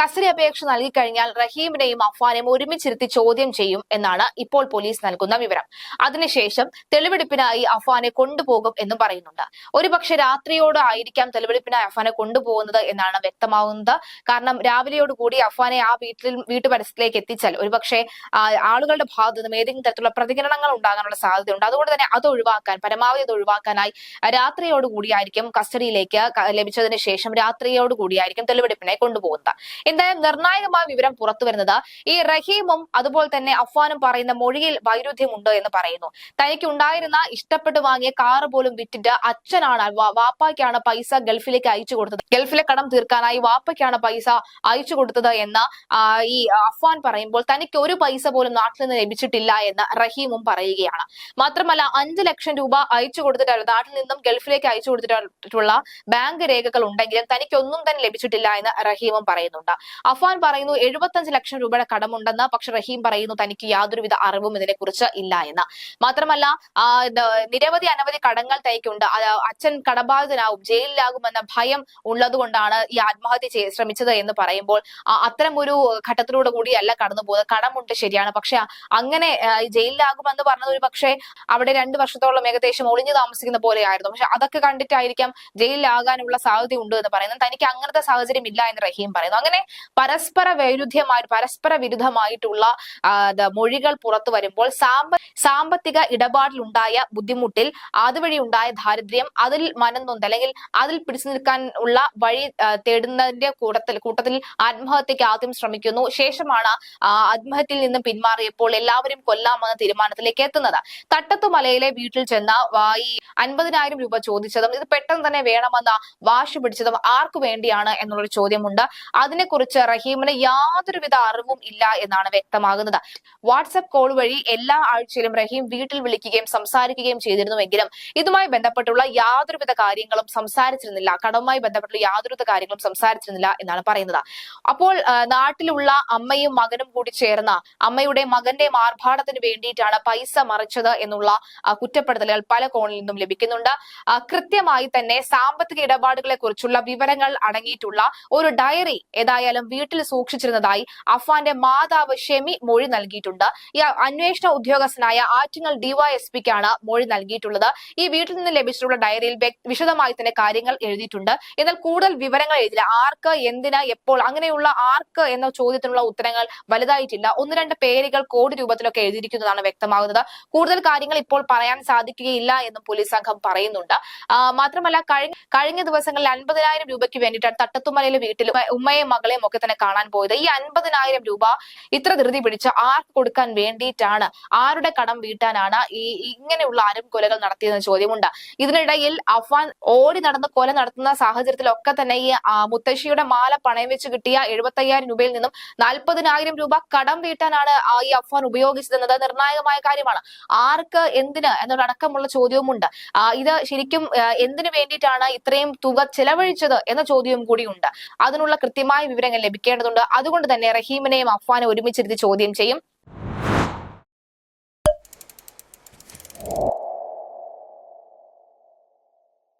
Custody അപേക്ഷ നൽകിക്കഴിഞ്ഞാൽ റഹീമിനെയും അഫ്വാനെയും ഒരുമിച്ചിരുത്തി ചോദ്യം ചെയ്യും എന്നാണ് ഇപ്പോൾ പോലീസ് നൽകുന്ന വിവരം. അതിനുശേഷം തെളിവെടുപ്പിനായി അഫ്വാനെ കൊണ്ടുപോകും എന്നും പറയുന്നുണ്ട്. ഒരുപക്ഷെ രാത്രിയോട് ആയിരിക്കാം തെളിവെടുപ്പിനായി അഫ്വാനെ കൊണ്ടുപോകുന്നത് എന്നാണ് വ്യക്തമാവുന്നത്. കാരണം രാവിലെയോട് കൂടി അഫ്വാനെ ആ വീട്ടിൽ വീട്ടുപരിസരത്തിലേക്ക് എത്തിച്ചാൽ ഒരുപക്ഷെ ആളുകളുടെ ഭാഗത്തു നിന്നും ഏതെങ്കിലും തരത്തിലുള്ള പ്രതികരണങ്ങൾ ഉണ്ടാകാനുള്ള സാധ്യതയുണ്ട്. അതുകൊണ്ട് തന്നെ അത് ഒഴിവാക്കാൻ പരമാവധി അത് ഒഴിവാക്കാനായി രാത്രിയോടുകൂടിയായിരിക്കും കസ്റ്റഡിയിലേക്ക് ലഭിച്ചതിന് ശേഷം രാത്രിയോടുകൂടിയായിരിക്കും തെളിവെടുപ്പിനെ കൊണ്ടുപോകുന്നത്. എന്തായാലും നിർണായകമായ വിവരം പുറത്തു വരുന്നത് ഈ റഹീമും അതുപോലെ തന്നെ അഫ്വാനും പറയുന്ന മൊഴിയിൽ വൈരുദ്ധ്യമുണ്ട് എന്ന് പറയുന്നു. തനിക്ക് ഉണ്ടായിരുന്ന ഇഷ്ടപ്പെട്ട് വാങ്ങിയ കാറ് പോലും വിറ്റിട്ട് അച്ഛനാണ് വാപ്പയ്ക്കാണ് പൈസ ഗൾഫിലേക്ക് അയച്ചു കൊടുത്തത്. ഗൾഫിലെ കടം തീർക്കാനായി വാപ്പയ്ക്കാണ് പൈസ അയച്ചു കൊടുത്തത് എന്ന് ഈ അഫ്വാൻ പറയുമ്പോൾ തനിക്ക് ഒരു പൈസ പോലും നാട്ടിൽ നിന്ന് ലഭിച്ചിട്ടില്ല എന്ന് റഹീമും പറയുകയാണ്. മാത്രമല്ല അഞ്ചു ലക്ഷം രൂപ അയച്ചു കൊടുത്തിട്ട് നാട്ടിൽ നിന്നും ഗൾഫിലേക്ക് അയച്ചു കൊടുത്തിട്ടുള്ള ബാങ്ക് രേഖകൾ ഉണ്ടെങ്കിലും തനിക്കൊന്നും തന്നെ ലഭിച്ചിട്ടില്ല എന്ന് റഹീമും പറയുന്നുണ്ട്. അഫാൻ പറയുന്നു എഴുപത്തഞ്ച് ലക്ഷം രൂപയുടെ കടമുണ്ടെന്ന്. പക്ഷെ റഹീം പറയുന്നു തനിക്ക് യാതൊരുവിധ അറിവും ഇതിനെക്കുറിച്ച് ഇല്ല എന്ന്. മാത്രമല്ല നിരവധി അനവധി കടങ്ങൾ തനിക്കുണ്ട് അച്ഛൻ കടബാധിതനാവും ജയിലിലാകുമെന്ന ഭയം ഉള്ളതുകൊണ്ടാണ് ഈ ആത്മഹത്യ ശ്രമിച്ചത് എന്ന് പറയുമ്പോൾ അത്തരം ഒരു ഘട്ടത്തിലൂടെ കൂടിയല്ല കടന്നു പോകുന്നത് കടമുണ്ട് ശരിയാണ്. പക്ഷെ അങ്ങനെ ജയിലിലാകുമെന്ന് പറഞ്ഞത് ഒരു പക്ഷേ അവിടെ രണ്ടു വർഷത്തോളം ഏകദേശം ഒളിഞ്ഞു താമസിക്കുന്ന പോലെയായിരുന്നു. പക്ഷെ അതൊക്കെ കണ്ടിട്ടായിരിക്കാം ജയിലിലാകാനുള്ള സാധ്യത ഉണ്ട് എന്ന് പറയുന്നത്. തനിക്ക് അങ്ങനത്തെ സാഹചര്യം ഇല്ല എന്ന് റഹീം പറയുന്നു. അങ്ങനെ പരസ്പര വൈരുദ്ധ്യമായി പരസ്പര വിരുദ്ധമായിട്ടുള്ള മൊഴികൾ പുറത്തു വരുമ്പോൾ സാമ്പ സാമ്പത്തിക ഇടപാടിലുണ്ടായ ബുദ്ധിമുട്ടിൽ അതുവഴി ഉണ്ടായ ദാരിദ്ര്യം അതിൽ മനം അല്ലെങ്കിൽ അതിൽ പിടിച്ചു നിൽക്കാൻ ഉള്ള വഴി തേടുന്നതിന്റെ കൂട്ടത്തിൽ കൂട്ടത്തിൽ ആത്മഹത്യക്ക് ആദ്യം ശ്രമിക്കുന്നു. ശേഷമാണ് ആത്മഹത്യയിൽ നിന്ന് പിന്മാറിയപ്പോൾ എല്ലാവരും കൊല്ലാമെന്ന തീരുമാനത്തിലേക്ക് എത്തുന്നത്. തട്ടത്തുമലയിലെ വീട്ടിൽ ചെന്ന ഈ അൻപതിനായിരം രൂപ ചോദിച്ചതും ഇത് പെട്ടെന്ന് തന്നെ വേണമെന്ന വാശി പിടിച്ചതും ആർക്കു വേണ്ടിയാണ് എന്നുള്ളൊരു ചോദ്യമുണ്ട്. അതിനെക്കുറിച്ച് റഹീമിന് യാതൊരുവിധ അറിവും ഇല്ല എന്നാണ് വ്യക്തമാകുന്നത്. വാട്സപ്പ് കോൾ വഴി എല്ലാ ആഴ്ചയിലും റഹീം വീട്ടിൽ വിളിക്കുകയും സംസാരിക്കുകയും ചെയ്തിരുന്നുവെങ്കിലും ഇതുമായി ബന്ധപ്പെട്ടുള്ള യാതൊരുവിധ കാര്യങ്ങളും സംസാരിച്ചിരുന്നില്ല. കടവുമായി ബന്ധപ്പെട്ടുള്ള യാതൊരുവിധ കാര്യങ്ങളും സംസാരിച്ചിരുന്നില്ല എന്നാണ് പറയുന്നത്. അപ്പോൾ നാട്ടിലുള്ള അമ്മയും മകനും കൂടി ചേർന്ന അമ്മയുടെ മകന്റെ ആർഭാടത്തിന് വേണ്ടിയിട്ടാണ് പൈസ മറിച്ചത് എന്നുള്ള കുറ്റപ്പെടുത്തലുകൾ പല കോണിൽ നിന്നും ലഭിക്കുന്നുണ്ട്. കൃത്യമായി തന്നെ സാമ്പത്തിക ഇടപാടുകളെ കുറിച്ചുള്ള വിവരങ്ങൾ അടങ്ങിയിട്ടുള്ള ഒരു ഡയറി ഏതായാലും വീട്ടിൽ സൂക്ഷിച്ചിരുന്നതായി അഫ്വാന്റെ മാതാവ് ഷെമി മൊഴി നൽകിയിട്ടുണ്ട്. ഈ അന്വേഷണ ഉദ്യോഗസ്ഥനായ ആറ്റിങ്ങൽ ഡിവൈഎസ്പിക്കാണ് മൊഴി നൽകിയിട്ടുള്ളത്. ഈ വീട്ടിൽ നിന്ന് ലഭിച്ചിട്ടുള്ള ഡയറിയിൽ വിശദമായി തന്നെ കാര്യങ്ങൾ എഴുതിയിട്ടുണ്ട്. എന്നാൽ കൂടുതൽ വിവരങ്ങൾ എഴുതില്ല ആർക്ക് എന്തിന് എപ്പോൾ അങ്ങനെയുള്ള ആർക്ക് എന്ന ചോദ്യത്തിനുള്ള ഉത്തരങ്ങൾ വലുതായിട്ടില്ല. ഒന്ന് രണ്ട് പേരുകൾ കോടി രൂപത്തിലൊക്കെ എഴുതിയിരിക്കുന്നതാണ് വ്യക്തമാകുന്നത്. കൂടുതൽ കാര്യങ്ങൾ ഇപ്പോൾ പറയാൻ സാധിക്കുകയില്ല എന്നും പോലീസ് സംഘം പറയുന്നുണ്ട്. മാത്രമല്ല കഴിഞ്ഞ ദിവസങ്ങളിൽ അൻപതിനായിരം രൂപയ്ക്ക് വേണ്ടിയിട്ടാണ് തട്ടത്തുമലയിലെ വീട്ടിൽ ഉമ്മയും മകളെയും ഒക്കെ തന്നെ കാണാൻ പോയത്. ഈ അൻപതിനായിരം രൂപ ഇത്ര ധൃതി പിടിച്ച ആർക്ക് കൊടുക്കാൻ വേണ്ടിയിട്ടാണ് ആരുടെ കടം വീട്ടാനാണ് ഈ ഇങ്ങനെയുള്ള ആരും കൊലകൾ നടത്തിയതെന്ന് ചോദ്യമുണ്ട്. ഇതിനിടയിൽ അഫ്വാൻ ഓടി നടന്ന് കൊല നടത്തുന്ന സാഹചര്യത്തിലൊക്കെ തന്നെ ഈ മുത്തശ്ശിയുടെ മാല പണയം വെച്ച് കിട്ടിയ എഴുപത്തയ്യായിരം രൂപയിൽ നിന്നും നാൽപ്പതിനായിരം രൂപ കടം വീട്ടാനാണ് ഈ അഫ്വാൻ ഉപയോഗിച്ചതെന്നത് നിർണായകമായ കാര്യമാണ്. ആർക്ക് എന്തിന് എന്നൊരടക്കമുള്ള ചോദ്യവുമുണ്ട്. ഇത് ശരിക്കും എന്തിനു വേണ്ടിയിട്ടാണ് ഇത്രയും തുക ചെലവഴിച്ചത് എന്ന ചോദ്യവും കൂടിയുണ്ട്. അതിനുള്ള കൃത്യമായ വിവരങ്ങൾ ലഭിക്കേണ്ടതുണ്ട്. അതുകൊണ്ട് തന്നെ റഹീമിനെയും അഫ്വാനെ ഒരുമിച്ചിരുത്തി ചോദ്യം ചെയ്യും.